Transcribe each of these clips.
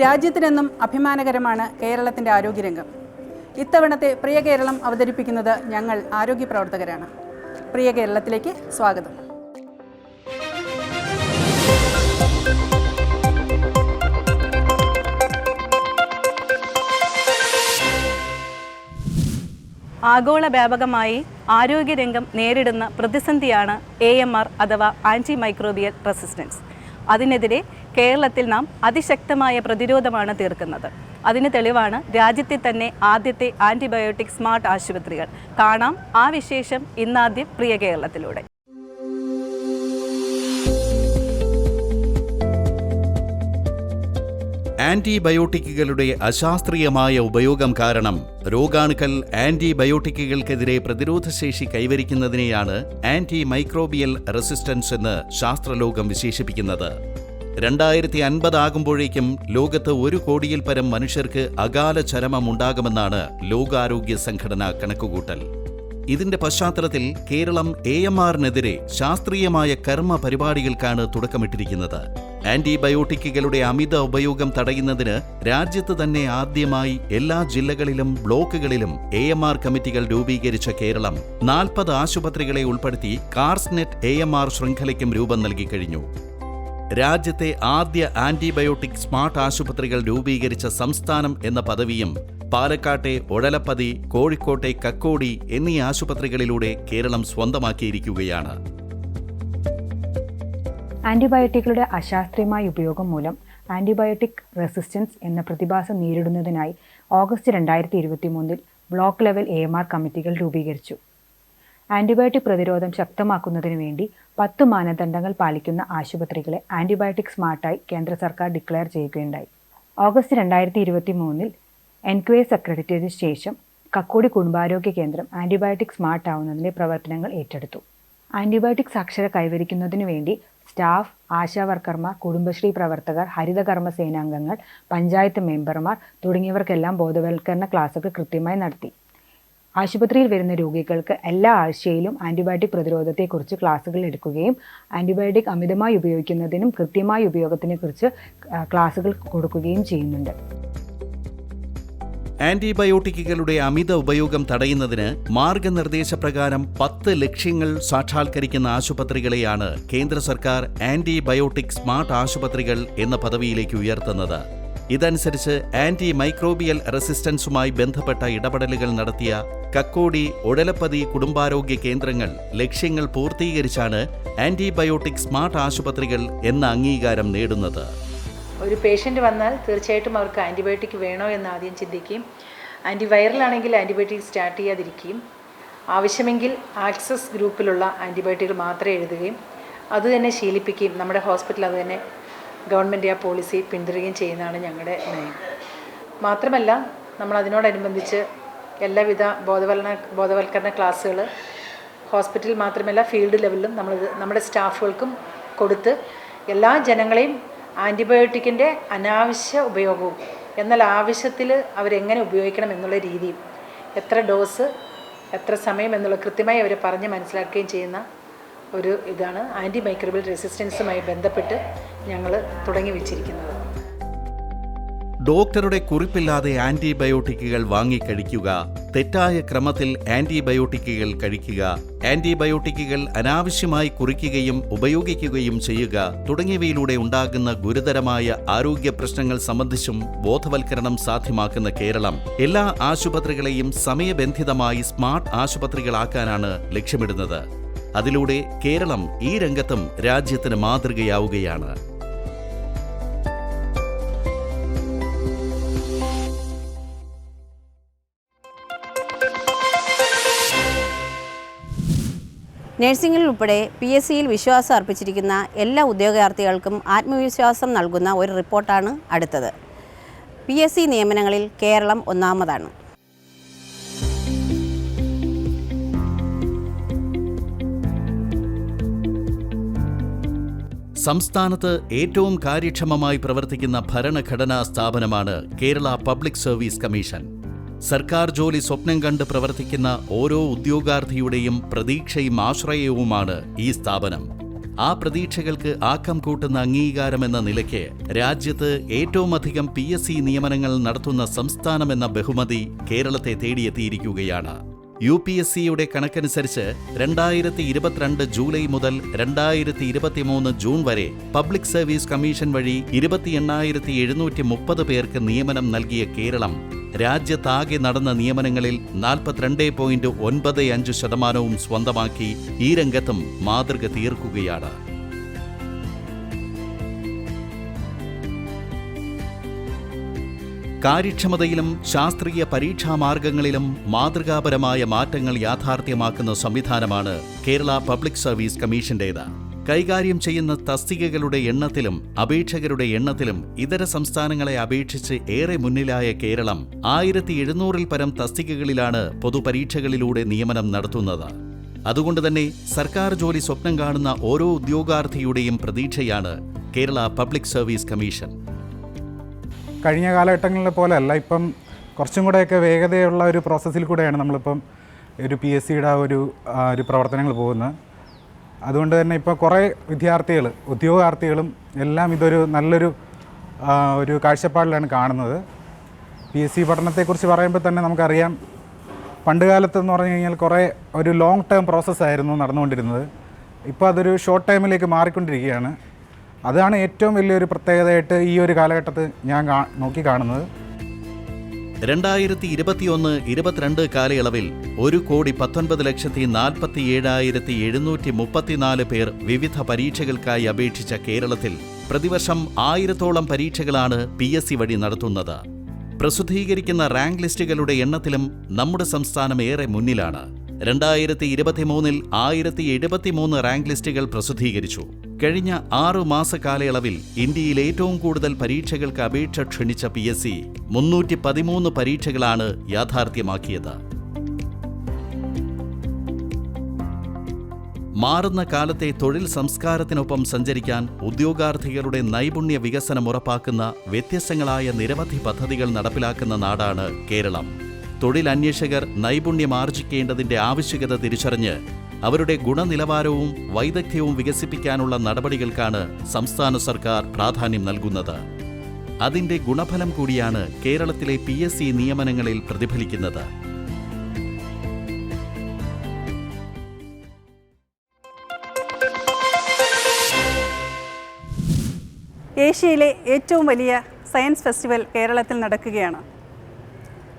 രാജ്യത്തിനെന്നും അഭിമാനകരമാണ് കേരളത്തിന്റെ ആരോഗ്യരംഗം. ഇത്തവണത്തെ പ്രിയ കേരളം അവതരിപ്പിക്കുന്നത് ഞങ്ങൾ ആരോഗ്യ പ്രവർത്തകരാണ്. പ്രിയ കേരളത്തിലേക്ക് സ്വാഗതം. ആഗോള വ്യാപകമായി ആരോഗ്യരംഗം നേരിടുന്ന പ്രതിസന്ധിയാണ് എ എം ആർ അഥവാ ആന്റി മൈക്രോബിയൽ റെസിസ്റ്റൻസ് അതിനെതിരെ കേരളത്തിൽ നാം അതിശക്തമായ പ്രതിരോധമാണ് തീർക്കുന്നത്. അതിന് തെളിവാണ് രാജ്യത്തെ തന്നെ ആദ്യത്തെ ആന്റിബയോട്ടിക് സ്മാർട്ട് ആശുപത്രികൾ. കാണാം ആ വിശേഷം ഇന്നാദ്യം പ്രിയ കേരളത്തിലൂടെ. ആന്റിബയോട്ടിക്കുകളുടെ അശാസ്ത്രീയമായ ഉപയോഗം കാരണം രോഗാണുക്കൾ ആന്റിബയോട്ടിക്കുകൾക്കെതിരെ പ്രതിരോധശേഷി കൈവരിക്കുന്നതിനെയാണ് ആന്റി മൈക്രോബിയൽ റെസിസ്റ്റൻസ് എന്ന് ശാസ്ത്രലോകം വിശേഷിപ്പിക്കുന്നത്. രണ്ടായിരത്തി അൻപത് ആകുമ്പോഴേക്കും ലോകത്ത് ഒരു കോടിയിൽ പരം മനുഷ്യർക്ക് അകാല ചരമമുണ്ടാകുമെന്നാണ് ലോകാരോഗ്യ സംഘടന കണക്കുകൂട്ടൽ. ഇതിന്റെ പശ്ചാത്തലത്തിൽ കേരളം എ എം ആറിനെതിരെ ശാസ്ത്രീയമായ കർമ്മ പരിപാടികൾക്കാണ് തുടക്കമിട്ടിരിക്കുന്നത്. ആന്റിബയോട്ടിക്കുകളുടെ അമിത ഉപയോഗം തടയുന്നതിന് രാജ്യത്ത് തന്നെ ആദ്യമായി എല്ലാ ജില്ലകളിലും ബ്ലോക്കുകളിലും എ എം ആർ കമ്മിറ്റികൾ രൂപീകരിച്ച കേരളം നാൽപ്പത് ആശുപത്രികളെ ഉൾപ്പെടുത്തി കാർസ്നെറ്റ് എ എം ആർ ശൃംഖലയ്ക്കും രൂപം നൽകി കഴിഞ്ഞു. രാജ്യത്തെ ആദ്യ ആന്റിബയോട്ടിക് സ്മാർട്ട് ആശുപത്രികൾ രൂപീകരിച്ച സംസ്ഥാനം എന്ന പദവിയും പാലക്കാട്ടെ ഒഴലപ്പതി കോഴിക്കോട്ടെ കക്കോടി എന്നീ ആശുപത്രികളിലൂടെ കേരളം സ്വന്തമാക്കിയിരിക്കുകയാണ്. ആന്റിബയോട്ടിക്കുകളുടെ അശാസ്ത്രീയമായ ഉപയോഗം മൂലം ആന്റിബയോട്ടിക് റെസിസ്റ്റൻസ് എന്ന പ്രതിഭാസം നേരിടുന്നതിനായി ഓഗസ്റ്റ് രണ്ടായിരത്തി ഇരുപത്തി മൂന്നിൽ block level A M R കമ്മിറ്റികൾ രൂപീകരിച്ചു. ആന്റിബയോട്ടിക് പ്രതിരോധം ശക്തമാക്കുന്നതിന് വേണ്ടി പത്ത് മാനദണ്ഡങ്ങൾ പാലിക്കുന്ന ആശുപത്രികളെ ആന്റിബയോട്ടിക് സ്മാർട്ടായി കേന്ദ്ര സർക്കാർ ഡിക്ലെയർ ചെയ്യുകയുണ്ടായി. ഓഗസ്റ്റ് രണ്ടായിരത്തി ഇരുപത്തി മൂന്നിൽ എൻക്വയസ് അക്രഡിറ്റേറ്റിന് ശേഷം കക്കോടി കുടുംബാരോഗ്യ കേന്ദ്രം ആന്റിബയോട്ടിക് സ്മാർട്ട് ആവുന്നതിന്റെ പ്രവർത്തനങ്ങൾ ഏറ്റെടുത്തു. ആന്റിബയോട്ടിക് സാക്ഷര കൈവരിക്കുന്നതിന് വേണ്ടി സ്റ്റാഫ് ആശാവർക്കർമാർ കുടുംബശ്രീ പ്രവർത്തകർ ഹരിതകർമ്മ സേനാംഗങ്ങൾ പഞ്ചായത്ത് മെമ്പർമാർ തുടങ്ങിയവർക്കെല്ലാം ബോധവൽക്കരണ ക്ലാസുകൾ കൃത്യമായി നടത്തി. ആശുപത്രിയിൽ വരുന്ന രോഗികൾക്ക് എല്ലാ ആഴ്ചയിലും ആന്റിബയോട്ടിക് പ്രതിരോധത്തെക്കുറിച്ച് ക്ലാസുകൾ എടുക്കുകയും ആന്റിബയോട്ടിക് അമിതമായി ഉപയോഗിക്കുന്നതിനും കൃത്യമായ ഉപയോഗത്തിനെക്കുറിച്ച് ക്ലാസുകൾ കൊടുക്കുകയും ചെയ്യുന്നുണ്ട്. ആന്റിബയോട്ടിക്കുകളുടെ അമിത ഉപയോഗം തടയുന്നതിന് മാർഗനിർദ്ദേശപ്രകാരം പത്ത് ലക്ഷ്യങ്ങൾ സാക്ഷാത്കരിക്കുന്ന ആശുപത്രികളെയാണ് കേന്ദ്ര സർക്കാർ ആന്റിബയോട്ടിക് സ്മാർട്ട് ആശുപത്രികൾ എന്ന പദവിയിലേക്ക് ഉയർത്തുന്നത്. ഇതനുസരിച്ച് ആന്റി മൈക്രോബിയൽ റെസിസ്റ്റൻസുമായി ബന്ധപ്പെട്ട ഇടപെടലുകൾ നടത്തിയ കക്കോടി ഒഴലപ്പതി കുടുംബാരോഗ്യ കേന്ദ്രങ്ങൾ ലക്ഷ്യങ്ങൾ പൂർത്തീകരിച്ചാണ് ആന്റിബയോട്ടിക് സ്മാർട്ട് ആശുപത്രികൾ എന്ന അംഗീകാരം നേടുന്നത്. ഒരു പേഷ്യന്റ് വന്നാൽ തീർച്ചയായിട്ടും അവർക്ക് ആന്റിബയോട്ടിക് വേണോ എന്ന് ആദ്യം ചിന്തിക്കുകയും ആന്റിവൈറലാണെങ്കിൽ ആന്റിബയോട്ടിക് സ്റ്റാർട്ട് ചെയ്യാതിരിക്കുകയും ആവശ്യമെങ്കിൽ ആക്സസ് ഗ്രൂപ്പിലുള്ള ആന്റിബയോട്ടിക്കുകൾ മാത്രമേ എഴുതുകയും അതുതന്നെ ശീലിപ്പിക്കുകയും നമ്മുടെ ഹോസ്പിറ്റൽ അതുതന്നെ ഗവൺമെന്റ് ആ പോളിസി പിന്തുടരുകയും ചെയ്യുന്നതാണ് ഞങ്ങളുടെ നയം. മാത്രമല്ല നമ്മൾ അതിനോടനുബന്ധിച്ച് എല്ലാവിധ ബോധവൽക്കരണ ബോധവൽക്കരണ ക്ലാസ്സുകൾ ഹോസ്പിറ്റലിൽ മാത്രമല്ല ഫീൽഡ് ലെവലിലും നമ്മൾ നമ്മുടെ സ്റ്റാഫുകൾക്കും കൊടുത്ത് എല്ലാ ജനങ്ങളെയും ആന്റിബയോട്ടിക്കിന്റെ അനാവശ്യ ഉപയോഗവും എന്നാൽ ആവശ്യത്തിൽ അവരെങ്ങനെ ഉപയോഗിക്കണം എന്നുള്ള രീതിയും എത്ര ഡോസ് എത്ര സമയം എന്നുള്ള കൃത്യമായി അവരെ പറഞ്ഞ് മനസ്സിലാക്കുകയും ചെയ്യുന്ന ഒരു ഇതാണ് ആന്റി മൈക്രോബിയൽ റെസിസ്റ്റൻസുമായി ബന്ധപ്പെട്ട് ഞങ്ങൾ തുടങ്ങി വെച്ചിരിക്കുന്നത്. ഡോക്ടറുടെ കുറിപ്പില്ലാതെ ആന്റിബയോട്ടിക്കുകൾ വാങ്ങിക്കഴിക്കുക തെറ്റായ ക്രമത്തിൽ ആന്റിബയോട്ടിക്കുകൾ കഴിക്കുക ആന്റിബയോട്ടിക്കുകൾ അനാവശ്യമായി കുറിക്കുകയും ഉപയോഗിക്കുകയും ചെയ്യുക തുടങ്ങിയവയിലൂടെ ഉണ്ടാകുന്ന ഗുരുതരമായ ആരോഗ്യ പ്രശ്നങ്ങൾ സംബന്ധിച്ചും ബോധവൽക്കരണം സാധ്യമാക്കുന്ന കേരളം. എല്ലാ ആശുപത്രികളെയും സമയബന്ധിതമായി സ്മാർട്ട് ആശുപത്രികളാക്കാനാണ് ലക്ഷ്യമിടുന്നത്. അതിലൂടെ കേരളം ഈ രംഗത്തും രാജ്യത്തിന് മാതൃകയാവുകയാണ്. നഴ്സിംഗിൽ ഉൾപ്പെടെ പി എസ് സിയിൽ വിശ്വാസം അർപ്പിച്ചിരിക്കുന്ന എല്ലാ ഉദ്യോഗാർത്ഥികൾക്കും ആത്മവിശ്വാസം നൽകുന്ന ഒരു റിപ്പോർട്ടാണ് അടുത്തത്. പി എസ് സി നിയമനങ്ങളിൽ കേരളം ഒന്നാമതാണ്. സംസ്ഥാനത്ത് ഏറ്റവും കാര്യക്ഷമമായി പ്രവർത്തിക്കുന്ന ഭരണഘടനാ സ്ഥാപനമാണ് കേരള പബ്ലിക് സർവീസ് കമ്മീഷൻ. സർക്കാർ ജോലി സ്വപ്നം കണ്ട് പ്രവർത്തിക്കുന്ന ഓരോ ഉദ്യോഗാർത്ഥിയുടെയും പ്രതീക്ഷയും ആശ്രയവുമാണ് ഈ സ്ഥാപനം. ആ പ്രതീക്ഷകൾക്ക് ആക്കം കൂട്ടുന്ന അംഗീകാരമെന്ന നിലയ്ക്ക് രാജ്യത്ത് ഏറ്റവുമധികം പി എസ് സി നിയമനങ്ങൾ നടത്തുന്ന സംസ്ഥാനമെന്ന ബഹുമതി കേരളത്തെ തേടിയെത്തിയിരിക്കുകയാണ്. യു പി എസ് സിയുടെ കണക്കനുസരിച്ച് രണ്ടായിരത്തി ഇരുപത്തിരണ്ട് ജൂലൈ മുതൽ രണ്ടായിരത്തി ഇരുപത്തിമൂന്ന് ജൂൺ വരെ പബ്ലിക് സർവീസ് കമ്മീഷൻ വഴി ഇരുപത്തി എണ്ണായിരത്തി എഴുന്നൂറ്റി മുപ്പത് പേർക്ക് നിയമനം നൽകിയ കേരളം രാജ്യത്താകെ നടന്ന നിയമനങ്ങളിൽ നാൽപ്പത്തിരണ്ട് പോയിന്റ് ഒൻപത് അഞ്ച് ശതമാനവും സ്വന്തമാക്കി ഈ രംഗത്തും മാതൃക തീർക്കുകയാണ്. കാര്യക്ഷമതയിലും ശാസ്ത്രീയ പരീക്ഷാ മാർഗങ്ങളിലും മാതൃകാപരമായ മാറ്റങ്ങൾ യാഥാർത്ഥ്യമാക്കുന്ന സംവിധാനമാണ് കേരള പബ്ലിക് സർവീസ് കമ്മീഷന്റേത്. കൈകാര്യം ചെയ്യുന്ന തസ്തികകളുടെ എണ്ണത്തിലും അപേക്ഷകരുടെ എണ്ണത്തിലും ഇതര സംസ്ഥാനങ്ങളെ അപേക്ഷിച്ച് ഏറെ മുന്നിലായ കേരളം ആയിരത്തി എഴുന്നൂറിൽ പരം തസ്തികകളിലാണ് പൊതുപരീക്ഷകളിലൂടെ നിയമനം നടത്തുന്നത്. അതുകൊണ്ട് തന്നെ സർക്കാർ ജോലി സ്വപ്നം കാണുന്ന ഓരോ ഉദ്യോഗാർത്ഥിയുടെയും പ്രതീക്ഷയാണ് കേരള പബ്ലിക് സർവീസ് കമ്മീഷൻ. കഴിഞ്ഞ കാലഘട്ടങ്ങളിലെ പോലെയല്ല ഇപ്പം കുറച്ചും കൂടെയൊക്കെ വേഗതയുള്ള ഒരു പ്രോസസ്സിൽ കൂടെയാണ് നമ്മളിപ്പം ഒരു പി എസ് സിയുടെ ഒരു ഒരു പ്രവർത്തനങ്ങൾ പോകുന്നത്. അതുകൊണ്ട് തന്നെ ഇപ്പോൾ കുറേ വിദ്യാർത്ഥികൾ ഉദ്യോഗാർത്ഥികളും എല്ലാം ഇതൊരു നല്ലൊരു ഒരു കാഴ്ചപ്പാടിലാണ് കാണുന്നത്. പി എസ് സി പഠനത്തെക്കുറിച്ച് പറയുമ്പോൾ തന്നെ നമുക്കറിയാം പണ്ട് കാലത്ത് എന്ന് പറഞ്ഞു കഴിഞ്ഞാൽ കുറേ ഒരു ലോങ് ടേം പ്രോസസ്സായിരുന്നു നടന്നുകൊണ്ടിരുന്നത്. ഇപ്പോൾ അതൊരു ഷോർട്ട് ടൈമിലേക്ക് മാറിക്കൊണ്ടിരിക്കുകയാണ്. അതാണ് ഏറ്റവും വലിയൊരു പ്രത്യേകതയായിട്ട് ഈ ഒരു കാലഘട്ടത്തിൽ ഞാൻ നോക്കി കാണുന്നത്. രണ്ടായിരത്തി ഇരുപത്തിയൊന്ന് ഇരുപത്തിരണ്ട് കാലയളവിൽ ഒരു കോടി പത്തൊൻപത് ലക്ഷത്തി നാൽപ്പത്തി ഏഴായിരത്തി എഴുന്നൂറ്റി മുപ്പത്തിനാല് പേർ വിവിധ പരീക്ഷകൾക്കായി അപേക്ഷിച്ച കേരളത്തിൽ പ്രതിവർഷം ആയിരത്തോളം പരീക്ഷകളാണ് പി എസ് സി വഴി നടത്തുന്നത്. പ്രസിദ്ധീകരിക്കുന്ന റാങ്ക് ലിസ്റ്റുകളുടെ എണ്ണത്തിലും നമ്മുടെ സംസ്ഥാനം ഏറെ മുന്നിലാണ്. രണ്ടായിരത്തി ഇരുപത്തിമൂന്നിൽ ആയിരത്തി എഴുപത്തിമൂന്ന് റാങ്ക് ലിസ്റ്റുകൾ പ്രസിദ്ധീകരിച്ചു. കഴിഞ്ഞ ആറു മാസ കാലയളവിൽ ഇന്ത്യയിൽ ഏറ്റവും കൂടുതൽ പരീക്ഷകൾക്ക് അപേക്ഷ ക്ഷണിച്ച പി എസ് സി മുന്നൂറ്റി പതിമൂന്ന് പരീക്ഷകളാണ് യാഥാർത്ഥ്യമാക്കിയത്. മാറുന്ന കാലത്തെ തൊഴിൽ സംസ്കാരത്തിനൊപ്പം സഞ്ചരിക്കാൻ ഉദ്യോഗാർത്ഥികളുടെ നൈപുണ്യ വികസനം ഉറപ്പാക്കുന്ന വ്യത്യസ്തങ്ങളായ നിരവധി പദ്ധതികൾ നടപ്പിലാക്കുന്ന നാടാണ് കേരളം. തൊഴിലന്വേഷകർ നൈപുണ്യം ആർജിക്കേണ്ടതിന്റെ ആവശ്യകത തിരിച്ചറിഞ്ഞ് അവരുടെ ഗുണനിലവാരവും വൈദഗ്ധ്യവും വികസിപ്പിക്കാനുള്ള നടപടികൾക്കാണ് സംസ്ഥാന സർക്കാർ പ്രാധാന്യം നൽകുന്നത്. അതിന്റെ ഗുണഫലം കൂടിയാണ് കേരളത്തിലെ പി എസ് സി നിയമനങ്ങളിൽ പ്രതിഫലിക്കുന്നത്. ഏഷ്യയിലെ ഏറ്റവും വലിയ സയൻസ് ഫെസ്റ്റിവൽ കേരളത്തിൽ നടക്കുകയാണ്.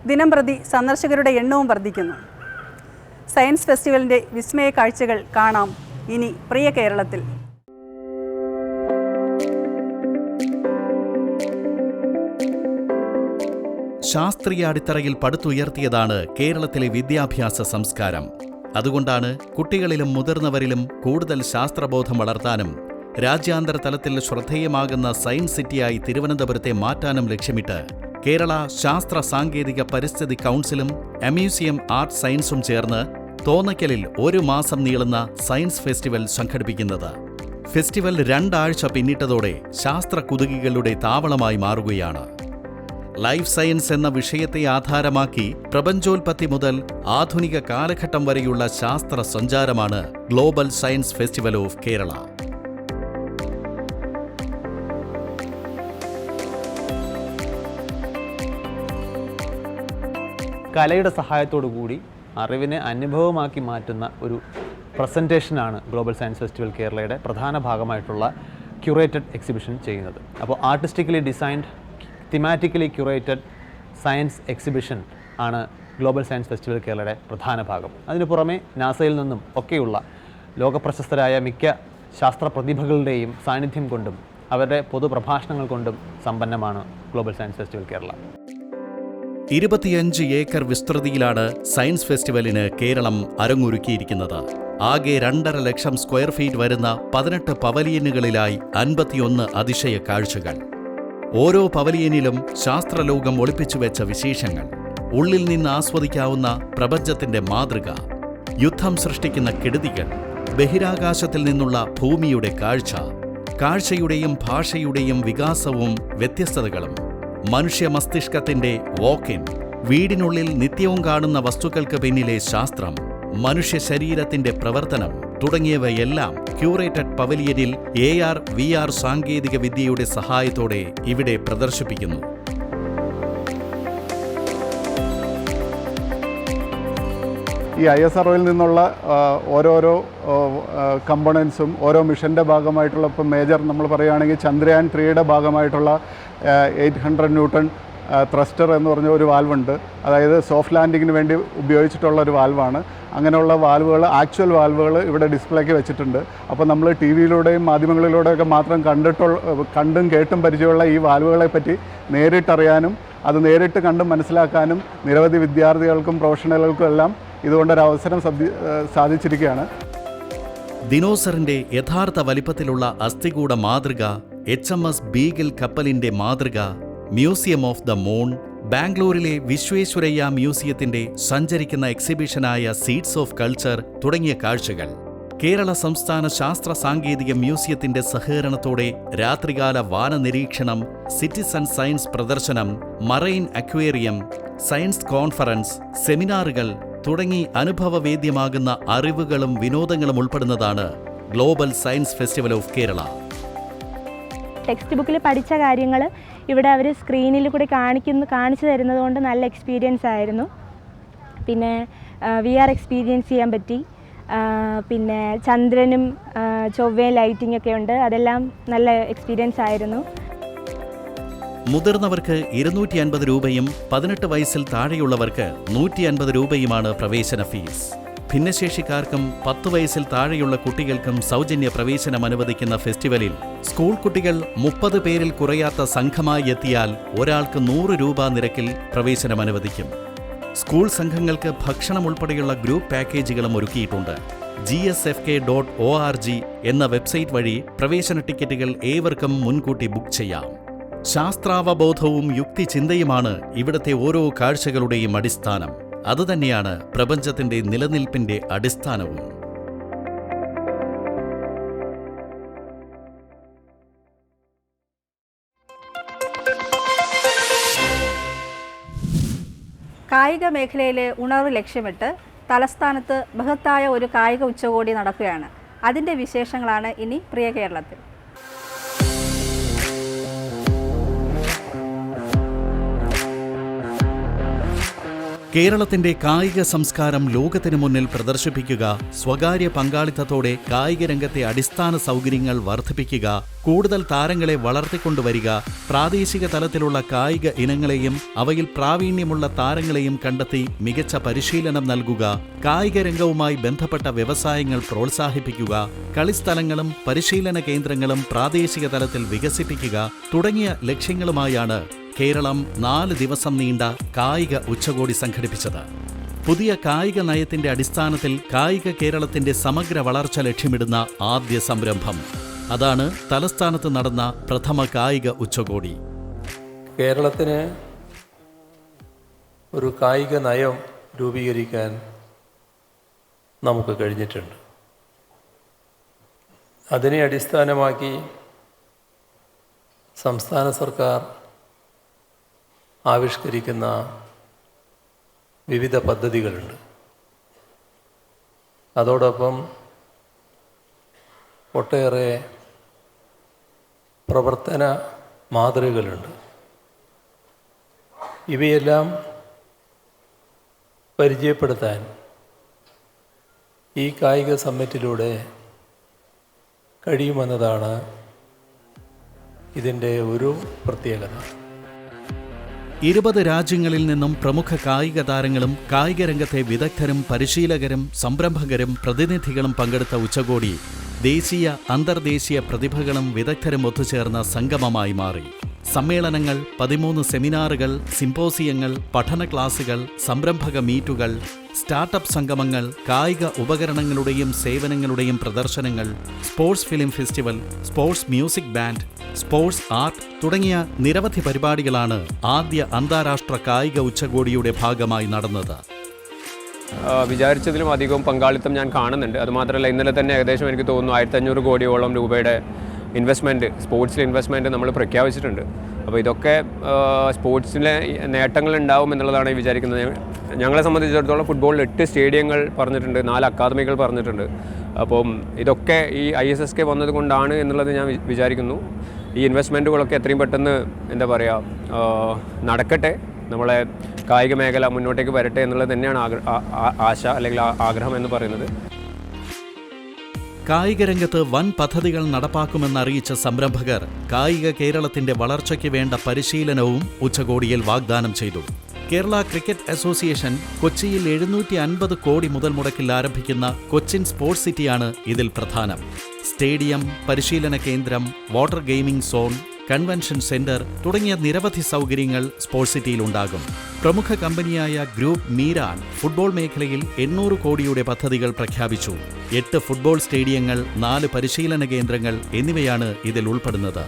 ദിനം പ്രതി സന്ദർശകരുടെ എണ്ണവും വർദ്ധിക്കുന്നു. സയൻസ് ഫെസ്റ്റിവലിന്റെ വിസ്മയ കാഴ്ചകൾ കാണാം ഇനി പ്രിയ കേരളത്തിൽ. ശാസ്ത്രീയ അടിത്തറയിൽ പടുത്തുയർത്തിയതാണ് കേരളത്തിലെ വിദ്യാഭ്യാസ സംസ്കാരം. അതുകൊണ്ടാണ് കുട്ടികളിലും മുതിർന്നവരിലും കൂടുതൽ ശാസ്ത്രബോധം വളർത്താനും രാജ്യാന്തര തലത്തിൽ ശ്രദ്ധേയമാകുന്ന സയൻസ് സിറ്റിയായി തിരുവനന്തപുരത്തെ മാറ്റാനും ലക്ഷ്യമിട്ട് കേരള ശാസ്ത്ര സാങ്കേതിക പരിസ്ഥിതി കൗൺസിലും അമ്യൂസിയം ആർട്സ് സയൻസും ചേർന്ന് തോന്നയ്ക്കലിൽ ഒരു മാസം നീളുന്ന സയൻസ് ഫെസ്റ്റിവൽ സംഘടിപ്പിക്കുന്നത്. ഫെസ്റ്റിവൽ രണ്ടാഴ്ച പിന്നിട്ടതോടെ ശാസ്ത്ര കുതുകികളുടെ താവളമായി മാറുകയാണ്. ലൈഫ് സയൻസ് എന്ന വിഷയത്തെ ആധാരമാക്കി പ്രപഞ്ചോൽപത്തി മുതൽ ആധുനിക കാലഘട്ടം വരെയുള്ള ശാസ്ത്ര സഞ്ചാരമാണ് global science festival of Kerala. കലയുടെ സഹായത്തോടു കൂടി അറിവിനെ അനുഭവമാക്കി മാറ്റുന്ന ഒരു പ്രസന്റേഷനാണ് ഗ്ലോബൽ സയൻസ് ഫെസ്റ്റിവൽ കേരളയുടെ പ്രധാന ഭാഗമായിട്ടുള്ള ക്യൂറേറ്റഡ് എക്സിബിഷൻ ചെയ്യുന്നത്. അപ്പോൾ artistically designed thematically curated science exhibition ആണ് ഗ്ലോബൽ സയൻസ് ഫെസ്റ്റിവൽ കേരളയുടെ പ്രധാന ഭാഗം. അതിനു പുറമെ നാസയിൽ നിന്നും ഒക്കെയുള്ള ലോകപ്രശസ്തരായ മിക്ക ശാസ്ത്ര പ്രതിഭകളുടെയും സാന്നിധ്യം കൊണ്ടും അവരുടെ പൊതുപ്രഭാഷണങ്ങൾ കൊണ്ടും സമ്പന്നമാണ് ഗ്ലോബൽ സയൻസ് ഫെസ്റ്റിവൽ കേരള. ഇരുപത്തിയഞ്ച് ഏക്കർ വിസ്തൃതിയിലാണ് സയൻസ് ഫെസ്റ്റിവലിന് കേരളം അരങ്ങൊരുക്കിയിരിക്കുന്നത്. ആകെ രണ്ടര ലക്ഷം സ്ക്വയർ ഫീറ്റ് വരുന്ന പതിനെട്ട് പവലിയനുകളിലായി അൻപത്തിയൊന്ന് അതിശയ കാഴ്ചകൾ. ഓരോ പവലിയനിലും ശാസ്ത്രലോകം ഒളിപ്പിച്ചു വെച്ച വിശേഷങ്ങൾ. ഉള്ളിൽ നിന്ന് ആസ്വദിക്കാവുന്ന പ്രപഞ്ചത്തിന്റെ മാതൃക. യുദ്ധം സൃഷ്ടിക്കുന്ന കെടുതികൾ. ബഹിരാകാശത്തിൽ നിന്നുള്ള ഭൂമിയുടെ കാഴ്ച. കാഴ്ചയുടെയും ഭാഷയുടെയും വികാസവും വ്യത്യസ്തതകളും. മനുഷ്യ മസ്തിഷ്കത്തിന്റെ വോക്കിൻ വീടിനുള്ളിൽ നിത്യവും കാണുന്ന വസ്തുക്കൾക്ക് പിന്നിലെ ശാസ്ത്രം മനുഷ്യ ശരീരത്തിന്റെ പ്രവർത്തനം തുടങ്ങിയവയെല്ലാം ക്യൂറേറ്റഡ് പവലിയനിൽ എ ആർ വി ആർ സാങ്കേതിക വിദ്യയുടെ സഹായത്തോടെ ഇവിടെ പ്രദർശിപ്പിക്കുന്നു. ഈ ഐ എസ് ആർ നിന്നുള്ള ഓരോരോ കമ്പണൻസും ഓരോ മിഷന്റെ ഭാഗമായിട്ടുള്ള ഇപ്പം മേജർ നമ്മൾ പറയുകയാണെങ്കിൽ ചന്ദ്രയാൻ ത്രീയുടെ ഭാഗമായിട്ടുള്ള എയ്റ്റ് ഹൺഡ്രഡ് ന്യൂട്ടൺ ത്രസ്റ്റർ എന്ന് പറഞ്ഞ ഒരു വാൽവുണ്ട്. അതായത് സോഫ്റ്റ് ലാൻഡിങ്ങിന് വേണ്ടി ഉപയോഗിച്ചിട്ടുള്ള ഒരു വാൽവാണ്. അങ്ങനെയുള്ള വാൽവുകൾ ആക്ച്വൽ വാൽവുകൾ ഇവിടെ ഡിസ്പ്ലേക്ക് വെച്ചിട്ടുണ്ട്. അപ്പോൾ നമ്മൾ ടി വിയിലൂടെയും മാധ്യമങ്ങളിലൂടെയൊക്കെ മാത്രം കണ്ടിട്ടുള്ള കണ്ടും കേട്ടും പരിചയമുള്ള ഈ വാൽവുകളെ പറ്റി നേരിട്ടറിയാനും അത് നേരിട്ട് കണ്ടും മനസ്സിലാക്കാനും നിരവധി വിദ്യാർത്ഥികൾക്കും പ്രൊഫഷണലുകൾക്കും എല്ലാം ഇതുകൊണ്ടൊരു അവസരം സാധിച്ചിരിക്കുകയാണ്. ദിനോസറിന്റെ യഥാർത്ഥ വലിപ്പത്തിലുള്ള അസ്ഥികൂട മാതൃക എച്ച് എം എസ് ബീഗിൽ കപ്പലിന്റെ മാതൃക മ്യൂസിയം ഓഫ് ദ മൂൺ ബാംഗ്ലൂരിലെ വിശ്വേശ്വരയ്യ മ്യൂസിയത്തിന്റെ സഞ്ചരിക്കുന്ന എക്സിബിഷനായ സീഡ്സ് ഓഫ് കൾച്ചർ തുടങ്ങിയ കാഴ്ചകൾ. കേരള സംസ്ഥാന ശാസ്ത്ര സാങ്കേതിക മ്യൂസിയത്തിന്റെ സഹകരണത്തോടെ രാത്രികാല വാന നിരീക്ഷണം സിറ്റിസൺ സയൻസ് പ്രദർശനം മറൈൻ അക്വേറിയം സയൻസ് കോൺഫറൻസ് സെമിനാറുകൾ തുടങ്ങി അനുഭവവേദ്യമാകുന്ന അറിവുകളും വിനോദങ്ങളും ഉൾപ്പെടുന്നതാണ് global science festival of Kerala. Text ബുക്കിൽ പഠിച്ച കാര്യങ്ങൾ ഇവിടെ അവർ സ്ക്രീനിൽ കൂടി കാണിക്കുന്നു കാണിച്ചു തരുന്നത് കൊണ്ട് നല്ല എക്സ്പീരിയൻസ് ആയിരുന്നു. പിന്നെ വി ആർ എക്സ്പീരിയൻസ് ചെയ്യാൻ പറ്റി. പിന്നെ ചന്ദ്രനും ചൊവ്വയും ലൈറ്റിംഗ് ഒക്കെ ഉണ്ട്. അതെല്ലാം നല്ല എക്സ്പീരിയൻസ് ആയിരുന്നു. മുതിർന്നവർക്ക് ഇരുന്നൂറ്റി അൻപത് രൂപയും പതിനെട്ട് വയസ്സിൽ താഴെയുള്ളവർക്ക് നൂറ്റി അൻപത് രൂപയുമാണ് പ്രവേശന ഫീസ് ഭിന്നശേഷിക്കാർക്കും പത്ത് വയസ്സിൽ താഴെയുള്ള കുട്ടികൾക്കും സൗജന്യ പ്രവേശനം അനുവദിക്കുന്ന ഫെസ്റ്റിവലിൽ സ്കൂൾ കുട്ടികൾ മുപ്പത് പേരിൽ കുറയാത്ത സംഘമായി എത്തിയാൽ ഒരാൾക്ക് നൂറ് രൂപ നിരക്കിൽ പ്രവേശനം അനുവദിക്കും. സ്കൂൾ സംഘങ്ങൾക്ക് ഭക്ഷണം ഉൾപ്പെടെയുള്ള ഗ്രൂപ്പ് പാക്കേജുകളും ഒരുക്കിയിട്ടുണ്ട്. G S F K dot O R G എന്ന വെബ്സൈറ്റ് വഴി പ്രവേശന ടിക്കറ്റുകൾ ഏവർക്കും മുൻകൂട്ടി ബുക്ക് ചെയ്യാം. ശാസ്ത്രാവബോധവും യുക്തിചിന്തയുമാണ് ഇവിടുത്തെ ഓരോ കാഴ്ചകളുടെയും അടിസ്ഥാനം. അതുതന്നെയാണ് പ്രപഞ്ചത്തിന്റെ നിലനിൽപ്പിന്റെ അടിസ്ഥാനവും. കായിക മേഖലയിലെ ഉണർവ് ലക്ഷ്യമിട്ട് തലസ്ഥാനത്ത് ബൃഹത്തായ ഒരു കായിക ഉച്ചകോടി നടക്കുകയാണ്. അതിന്റെ വിശേഷങ്ങളാണ് ഇനി പ്രിയ കേരളത്തിൽ. കേരളത്തിന്റെ കായിക സംസ്കാരം ലോകത്തിന് മുന്നിൽ പ്രദർശിപ്പിക്കുക സ്വകാര്യ പങ്കാളിത്തത്തോടെ കായിക രംഗത്തെ അടിസ്ഥാന സൗകര്യങ്ങൾ വർദ്ധിപ്പിക്കുക കൂടുതൽ താരങ്ങളെ വളർത്തിക്കൊണ്ടുവരിക പ്രാദേശിക തലത്തിലുള്ള കായിക ഇനങ്ങളെയും അവയിൽ പ്രാവീണ്യമുള്ള താരങ്ങളെയും കണ്ടെത്തി മികച്ച പരിശീലനം നൽകുക കായിക രംഗവുമായി ബന്ധപ്പെട്ട വ്യവസായങ്ങൾ പ്രോത്സാഹിപ്പിക്കുക കളിസ്ഥലങ്ങളും പരിശീലന കേന്ദ്രങ്ങളും പ്രാദേശിക തലത്തിൽ വികസിപ്പിക്കുക തുടങ്ങിയ ലക്ഷ്യങ്ങളുമായാണ് കേരളം നാല് ദിവസം നീണ്ട കായിക ഉച്ചകോടി സംഘടിപ്പിച്ചത്. പുതിയ കായിക നയത്തിന്റെ അടിസ്ഥാനത്തിൽ കായിക കേരളത്തിന്റെ സമഗ്ര വളർച്ച ലക്ഷ്യമിടുന്ന ആദ്യ സംരംഭം. അതാണ് തലസ്ഥാനത്ത് നടന്ന പ്രഥമ കായിക ഉച്ചകോടി. കേരളത്തിന് ഒരു കായിക നയം രൂപീകരിക്കാൻ നമുക്ക് കഴിഞ്ഞിട്ടുണ്ട്. അതിനെ അടിസ്ഥാനമാക്കി സംസ്ഥാന സർക്കാർ ആവിഷ്കരിക്കുന്ന വിവിധ പദ്ധതികളുണ്ട്. അതോടൊപ്പം ഒട്ടേറെ പ്രവർത്തന മാതൃകകളുണ്ട്. ഇവയെല്ലാം പരിചയപ്പെടുത്താൻ ഈ കായിക സമ്മിറ്റിലൂടെ കഴിയുമെന്നതാണ് ഇതിന്റെ ഒരു പ്രത്യേകത. ഇരുപത് രാജ്യങ്ങളിൽ നിന്നും പ്രമുഖ കായിക താരങ്ങളും കായിക രംഗത്തെ വിദഗ്ധരും പരിശീലകരും സംരംഭകരും പ്രതിനിധികളും പങ്കെടുത്ത ഉച്ചകോടി ദേശീയ അന്തർദേശീയ പ്രതിഭകളും വിദഗ്ധരും ഒത്തുചേർന്ന സംഗമമായി മാറി. സമ്മേളനങ്ങൾ പതിമൂന്ന് സെമിനാറുകൾ സിംപോസിയങ്ങൾ പഠന ക്ലാസുകൾ സംരംഭക മീറ്റുകൾ സ്റ്റാർട്ടപ്പ് സംഗമങ്ങൾ കായിക ഉപകരണങ്ങളുടെയും സേവനങ്ങളുടെയും പ്രദർശനങ്ങൾ sports film festival sports music band sports art തുടങ്ങിയ നിരവധി പരിപാടികളാണ് ആദ്യ അന്താരാഷ്ട്ര കായിക ഉച്ചകോടിയുടെ ഭാഗമായി നടന്നത്. വിചാരിച്ചതിലും അധികം പങ്കാളിത്തം ഞാൻ കാണുന്നുണ്ട്. അതുമാത്രമല്ല ഇന്നലെ തന്നെ ഏകദേശം എനിക്ക് തോന്നുന്നു ആയിരത്തഞ്ഞൂറ് കോടിയോളം രൂപയുടെ ഇൻവെസ്റ്റ്മെന്റ് സ്പോർട്സിൽ ഇൻവെസ്റ്റ്മെന്റ് നമ്മൾ പ്രഖ്യാപിച്ചിട്ടുണ്ട്. അപ്പോൾ ഇതൊക്കെ സ്പോർട്സിലെ നേട്ടങ്ങൾ ഉണ്ടാവും എന്നുള്ളതാണ് വിചാരിക്കുന്നത്. ഞങ്ങളെ സംബന്ധിച്ചിടത്തോളം ഫുട്ബോളിൽ എട്ട് സ്റ്റേഡിയങ്ങൾ പറഞ്ഞിട്ടുണ്ട് നാല് അക്കാദമികൾ പറഞ്ഞിട്ടുണ്ട്. അപ്പം ഇതൊക്കെ ഈ ഐ എസ് എസ് കെ വന്നത് കൊണ്ടാണ് എന്നുള്ളത് ഞാൻ വിചാരിക്കുന്നു. ഈ ഇൻവെസ്റ്റ്മെന്റുകളൊക്കെ എത്രയും പെട്ടെന്ന് എന്താ പറയുക നടക്കട്ടെ. നമ്മളെ കായിക മേഖല മുന്നോട്ടേക്ക് വരട്ടെ എന്നുള്ളത് തന്നെയാണ് ആശ അല്ലെങ്കിൽ ആഗ്രഹം എന്ന് പറയുന്നത്. കായിക രംഗത്ത് വൻ പദ്ധതികൾ നടപ്പാക്കുമെന്നറിയിച്ച സംരംഭകർ കായിക കേരളത്തിന്റെ വളർച്ചയ്ക്ക് വേണ്ട പരിശീലനവും ഉച്ചകോടിയിൽ വാഗ്ദാനം ചെയ്തു. കേരള ക്രിക്കറ്റ് അസോസിയേഷൻ കൊച്ചിയിൽ എഴുന്നൂറ്റി അൻപത് കോടി മുതൽ മുടക്കിൽ ആരംഭിക്കുന്ന കൊച്ചിൻ സ്പോർട്സ് സിറ്റിയാണ് ഇതിൽ പ്രധാനം. സ്റ്റേഡിയം പരിശീലന കേന്ദ്രം water gaming zone convention centre തുടങ്ങിയ നിരവധി സൗകര്യങ്ങൾ സ്പോർട്സ് സിറ്റിയിൽ ഉണ്ടാകും പ്രമുഖ കമ്പനിയായ ഗ്രൂപ്പ് മീരാൻ ഫുട്ബോൾ മേഖലയിൽ എണ്ണൂറ് കോടിയുടെ പദ്ധതികൾ പ്രഖ്യാപിച്ചു. എട്ട് ഫുട്ബോൾ സ്റ്റേഡിയങ്ങൾ നാല് പരിശീലന കേന്ദ്രങ്ങൾ എന്നിവയാണ് ഇതിൽ ഉൾപ്പെടുന്നത്.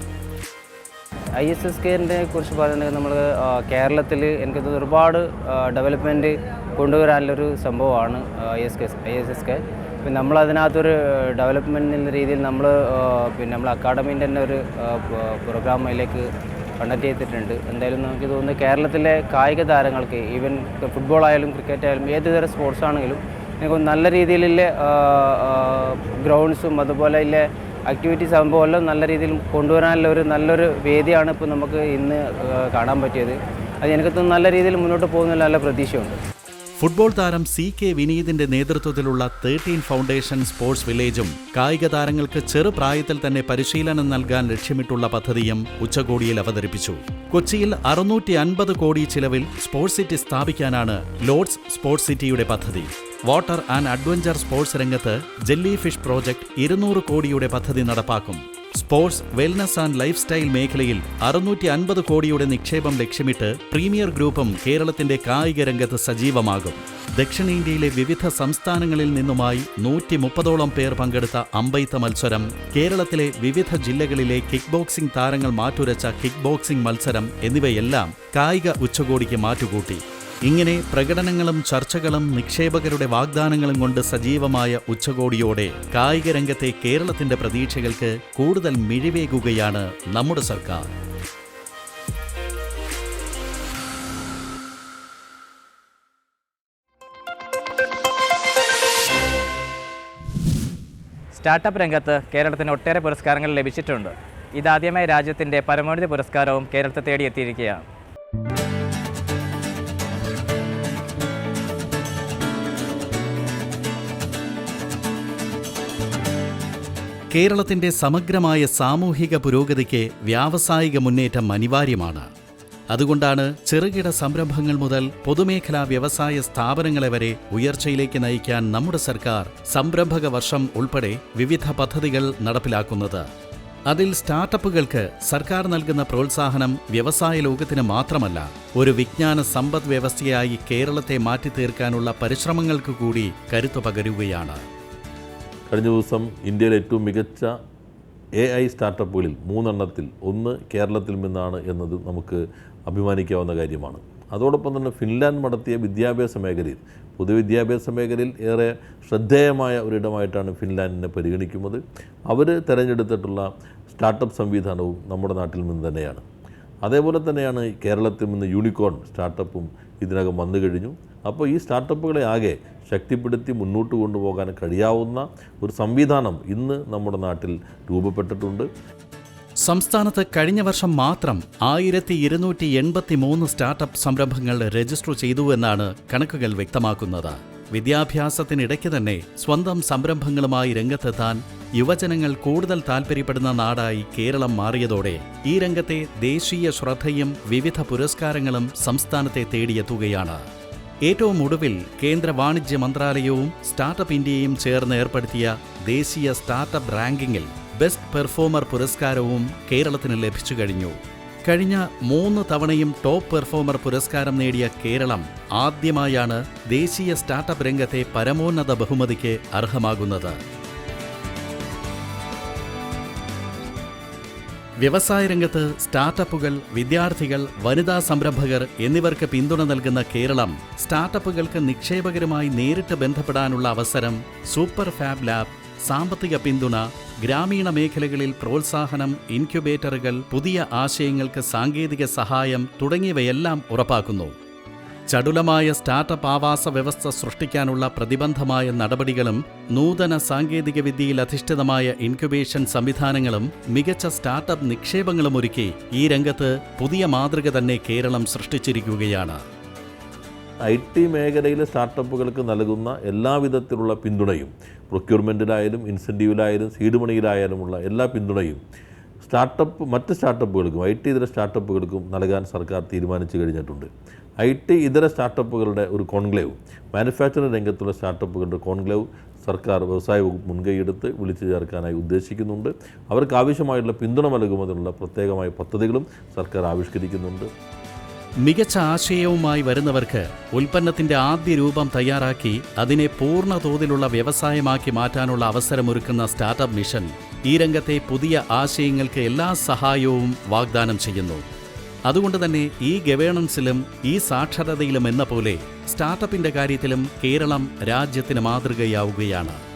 ഐ എസ് എസ് കെറിനെ കുറിച്ച് പറയുന്നത് നമ്മൾ കേരളത്തിൽ എനിക്ക് ഒരുപാട് ഡെവലപ്മെന്റ് കൊണ്ടുവരാനുള്ളൊരു സംഭവമാണ് I S K I S S K. അതിനകത്തൊരു ഡെവലപ്മെന്റ് എന്ന രീതിയിൽ നമ്മൾ പിന്നെ നമ്മൾ അക്കാഡമീന്റെ തന്നെ ഒരു പ്രോഗ്രാം അതിലേക്ക് കണ്ടക്ട് ചെയ്തിട്ടുണ്ട്. എന്തായാലും നമുക്ക് തോന്നുന്നു കേരളത്തിലെ കായിക താരങ്ങൾക്ക് ഈവൻ ഫുട്ബോൾ ആയാലും ക്രിക്കറ്റ് ആയാലും ഏത് തരം സ്പോർട്സ് ആണെങ്കിലും എനിക്ക് നല്ല രീതിയിലുള്ള ഗ്രൗണ്ട്സും അതുപോലെ ഇല്ല ആക്ടിവിറ്റീസ് ആകുമ്പോൾ എല്ലാം നല്ല രീതിയിൽ കൊണ്ടുവരാനുള്ള ഒരു നല്ലൊരു വേദിയാണ് ഇപ്പോൾ നമുക്ക് ഇന്ന് കാണാൻ പറ്റിയത്. അത് എനിക്ക് നല്ല രീതിയിൽ മുന്നോട്ട് പോകുന്ന നല്ല പ്രതീക്ഷയുണ്ട്. ഫുട്ബോൾ താരം സി കെ വിനീതിന്റെ നേതൃത്വത്തിലുള്ള തേർട്ടീൻ ഫൗണ്ടേഷൻ സ്പോർട്സ് വില്ലേജും കായിക താരങ്ങൾക്ക് ചെറുപ്രായത്തിൽ തന്നെ പരിശീലനം നൽകാൻ ലക്ഷ്യമിട്ടുള്ള പദ്ധതിയും ഉച്ചകോടിയിൽ അവതരിപ്പിച്ചു. കൊച്ചിയിൽ അറുന്നൂറ്റി അൻപത് കോടി ചിലവിൽ സ്പോർട്സ് സിറ്റി സ്ഥാപിക്കാനാണ് ലോർഡ്സ് സ്പോർട്സ് സിറ്റിയുടെ പദ്ധതി. വാട്ടർ ആൻഡ് അഡ്വഞ്ചർ സ്പോർട്സ് രംഗത്ത് ജെല്ലി ഫിഷ് പ്രോജക്ട് ഇരുന്നൂറ് കോടിയുടെ പദ്ധതി നടപ്പാക്കും. Sports wellness and lifestyle മേഖലയിൽ അറുന്നൂറ്റി അൻപത് കോടിയുടെ നിക്ഷേപം ലക്ഷ്യമിട്ട് പ്രീമിയർ ഗ്രൂപ്പും കേരളത്തിന്റെ കായിക രംഗത്ത് സജീവമാകും. ദക്ഷിണേന്ത്യയിലെ വിവിധ സംസ്ഥാനങ്ങളിൽ നിന്നുമായി നൂറ്റി മുപ്പതോളം പേർ പങ്കെടുത്ത അമ്പെയ്ത്ത മത്സരം കേരളത്തിലെ വിവിധ ജില്ലകളിലെ കിക്ക് ബോക്സിംഗ് താരങ്ങൾ മാറ്റുരച്ച കിക്ക് ബോക്സിംഗ് മത്സരം എന്നിവയെല്ലാം കായിക ഉച്ചകോടിക്ക് മാറ്റുകൂട്ടി. ഇങ്ങനെ പ്രകടനങ്ങളും ചർച്ചകളും നിക്ഷേപകരുടെ വാഗ്ദാനങ്ങളും കൊണ്ട് സജീവമായ ഉച്ചകോടിയോടെ കായിക രംഗത്തെ കേരളത്തിന്റെ പ്രതീക്ഷകൾക്ക് കൂടുതൽ മിഴിവേകുകയാണ് നമ്മുടെ സർക്കാർ. സ്റ്റാർട്ടപ്പ് രംഗത്ത് കേരളത്തിന് ഒട്ടേറെ പുരസ്കാരങ്ങൾ ലഭിച്ചിട്ടുണ്ട്. ഇതാദ്യമായി രാജ്യത്തിന്റെ പരമോന്നത പുരസ്കാരവും കേരളത്തെ തേടിയെത്തിയിരിക്കുകയാണ്. കേരളത്തിന്റെ സമഗ്രമായ സാമൂഹിക പുരോഗതിക്ക് വ്യാവസായിക മുന്നേറ്റം അനിവാര്യമാണ്. അതുകൊണ്ടാണ് ചെറുകിട സംരംഭങ്ങൾ മുതൽ പൊതുമേഖലാ വ്യവസായ സ്ഥാപനങ്ങളെ വരെ ഉയർച്ചയിലേക്ക് നയിക്കാൻ നമ്മുടെ സർക്കാർ സംരംഭക വർഷം ഉൾപ്പെടെ വിവിധ പദ്ധതികൾ നടപ്പിലാക്കുന്നത്. അതിൽ സ്റ്റാർട്ടപ്പുകൾക്ക് സർക്കാർ നൽകുന്ന പ്രോത്സാഹനം വ്യവസായ ലോകത്തിന് മാത്രമല്ല ഒരു വിജ്ഞാന സമ്പദ് വ്യവസ്ഥയായി കേരളത്തെ മാറ്റിത്തീർക്കാനുള്ള പരിശ്രമങ്ങൾക്ക് കൂടി കരുത്തു പകരുകയാണ്. കഴിഞ്ഞ ദിവസം ഇന്ത്യയിലെ ഏറ്റവും മികച്ച എ ഐ സ്റ്റാർട്ടപ്പുകളിൽ മൂന്നെണ്ണത്തിൽ ഒന്ന് കേരളത്തിൽ നിന്നാണ് എന്നത് നമുക്ക് അഭിമാനിക്കാവുന്ന കാര്യമാണ്. അതോടൊപ്പം തന്നെ ഫിൻലാൻഡ് നടത്തിയ വിദ്യാഭ്യാസ മേഖലയിൽ പൊതുവിദ്യാഭ്യാസ മേഖലയിൽ ഏറെ ശ്രദ്ധേയമായ ഒരിടമായിട്ടാണ് ഫിൻലാൻഡിനെ പരിഗണിക്കുന്നത്. അവർ തിരഞ്ഞെടുത്തിട്ടുള്ള സ്റ്റാർട്ടപ്പ് സംവിധാനവും നമ്മുടെ നാട്ടിൽ നിന്ന് തന്നെയാണ്. അതേപോലെ തന്നെയാണ് കേരളത്തിൽ നിന്ന് യൂണിക്കോൺ സ്റ്റാർട്ടപ്പും ഇതിനകം വന്നു കഴിഞ്ഞു. അപ്പോൾ ഈ സ്റ്റാർട്ടപ്പുകളെ ആകെ ശക്തിപ്പെടുത്തി മുന്നോട്ട് കൊണ്ടുപോകാൻ കഴിയാവുന്ന ഒരു സംവിധാനം ഇന്ന് നമ്മുടെ നാട്ടിൽ രൂപപ്പെട്ടിട്ടുണ്ട്. സംസ്ഥാനത്ത് കഴിഞ്ഞ വർഷം മാത്രം ആയിരത്തി ഇരുന്നൂറ്റി എൺപത്തി മൂന്ന് സ്റ്റാർട്ടപ്പ് സംരംഭങ്ങൾ രജിസ്റ്റർ ചെയ്തു എന്നാണ് കണക്കുകൾ വ്യക്തമാക്കുന്നത്. വിദ്യാഭ്യാസത്തിനിടയ്ക്ക് തന്നെ സ്വന്തം സംരംഭങ്ങളുമായി രംഗത്തെത്താൻ യുവജനങ്ങൾ കൂടുതൽ താൽപ്പര്യപ്പെടുന്ന നാടായി കേരളം മാറിയതോടെ ഈ രംഗത്തെ ദേശീയ ശ്രദ്ധയും വിവിധ പുരസ്കാരങ്ങളും സംസ്ഥാനത്തെ തേടിയെത്തുകയാണ്. ഏറ്റവും ഒടുവിൽ കേന്ദ്ര വാണിജ്യ മന്ത്രാലയവും സ്റ്റാർട്ടപ്പ് ഇന്ത്യയും ചേർന്ന് ഏർപ്പെടുത്തിയ ദേശീയ സ്റ്റാർട്ടപ്പ് റാങ്കിങ്ങിൽ ബെസ്റ്റ് പെർഫോമർ പുരസ്കാരവും കേരളത്തിന് ലഭിച്ചു കഴിഞ്ഞു. കഴിഞ്ഞ മൂന്ന് തവണയും ടോപ്പ് പെർഫോമർ പുരസ്കാരം നേടിയ കേരളം ആദ്യമായാണ് ദേശീയ സ്റ്റാർട്ടപ്പ് രംഗത്തെ പരമോന്നത ബഹുമതിക്ക് അർഹമാകുന്നത്. വ്യവസായ രംഗത്ത് സ്റ്റാർട്ടപ്പുകൾ വിദ്യാർത്ഥികൾ വനിതാ സംരംഭകർ എന്നിവർക്ക് പിന്തുണ നൽകുന്ന കേരളം സ്റ്റാർട്ടപ്പുകൾക്ക് നിക്ഷേപകരുമായി നേരിട്ട് ബന്ധപ്പെടാനുള്ള അവസരം സൂപ്പർ ഫാബ് ലാബ് സാമ്പത്തിക പിന്തുണ ഗ്രാമീണ മേഖലകളിൽ പ്രോത്സാഹനം ഇൻക്യുബേറ്ററുകൾ പുതിയ ആശയങ്ങൾക്ക് സാങ്കേതിക സഹായം തുടങ്ങിയവയെല്ലാം ഉറപ്പാക്കുന്നു. ചടുലമായ സ്റ്റാർട്ടപ്പ് ആവാസ വ്യവസ്ഥ സൃഷ്ടിക്കാനുള്ള പ്രതിബന്ധമായ നടപടികളും നൂതന സാങ്കേതികവിദ്യയിൽ അധിഷ്ഠിതമായ ഇൻക്യുബേഷൻ സംവിധാനങ്ങളും മികച്ച സ്റ്റാർട്ടപ്പ് നിക്ഷേപങ്ങളും ഒരുക്കി ഈ രംഗത്ത് പുതിയ മാതൃക തന്നെ കേരളം സൃഷ്ടിച്ചിരിക്കുകയാണ്. ഐ ടി മേഖലയിലെ സ്റ്റാർട്ടപ്പുകൾക്ക് നൽകുന്ന എല്ലാവിധത്തിലുള്ള പിന്തുണയും പ്രൊക്യൂർമെന്റിലായാലും ഇൻസെന്റീവിലായാലും സീഡ് മണിയിലായാലുമുള്ള എല്ലാ പിന്തുണയും സ്റ്റാർട്ടപ്പ് മറ്റ് സ്റ്റാർട്ടപ്പുകൾക്കും ഐ ടി ഇതര സ്റ്റാർട്ടപ്പുകൾക്കും നൽകാൻ സർക്കാർ തീരുമാനിച്ചു കഴിഞ്ഞിട്ടുണ്ട്. ഐ ടി ഇതര സ്റ്റാർട്ടപ്പുകളുടെ ഒരു കോൺക്ലേവ്. മാനുഫാക്ചറിംഗ് രംഗത്തുള്ള സ്റ്റാർട്ടപ്പുകളുടെ കോൺക്ലേവ് സർക്കാർ വ്യവസായ വകുപ്പ് മുൻകൈയെടുത്ത് വിളിച്ചു ചേർക്കാനായി ഉദ്ദേശിക്കുന്നുണ്ട്. അവർക്ക് ആവശ്യമായിട്ടുള്ള പിന്തുണ നൽകുന്നതിനുള്ള പ്രത്യേകമായ പദ്ധതികളും സർക്കാർ ആവിഷ്കരിക്കുന്നുണ്ട്. മികച്ച ആശയവുമായി വരുന്നവർക്ക് ഉൽപ്പന്നത്തിന്റെ ആദ്യ രൂപം തയ്യാറാക്കി അതിനെ പൂർണ തോതിലുള്ള വ്യവസായമാക്കി മാറ്റാനുള്ള അവസരമൊരുക്കുന്ന സ്റ്റാർട്ടപ്പ് മിഷൻ ഈ രംഗത്തെ പുതിയ ആശയങ്ങൾക്ക് എല്ലാ സഹായവും വാഗ്ദാനം ചെയ്യുന്നു. അതുകൊണ്ട് തന്നെ ഈ ഗവേണൻസിലും ഈ സാക്ഷരതയിലും എന്ന പോലെ സ്റ്റാർട്ടപ്പിന്റെ കാര്യത്തിലും കേരളം രാജ്യത്തിന് മാതൃകയാവുകയാണ്.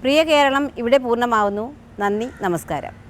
പ്രിയ കേരളം ഇവിടെ പൂർണമാവുന്നു. നന്ദി നമസ്കാരം.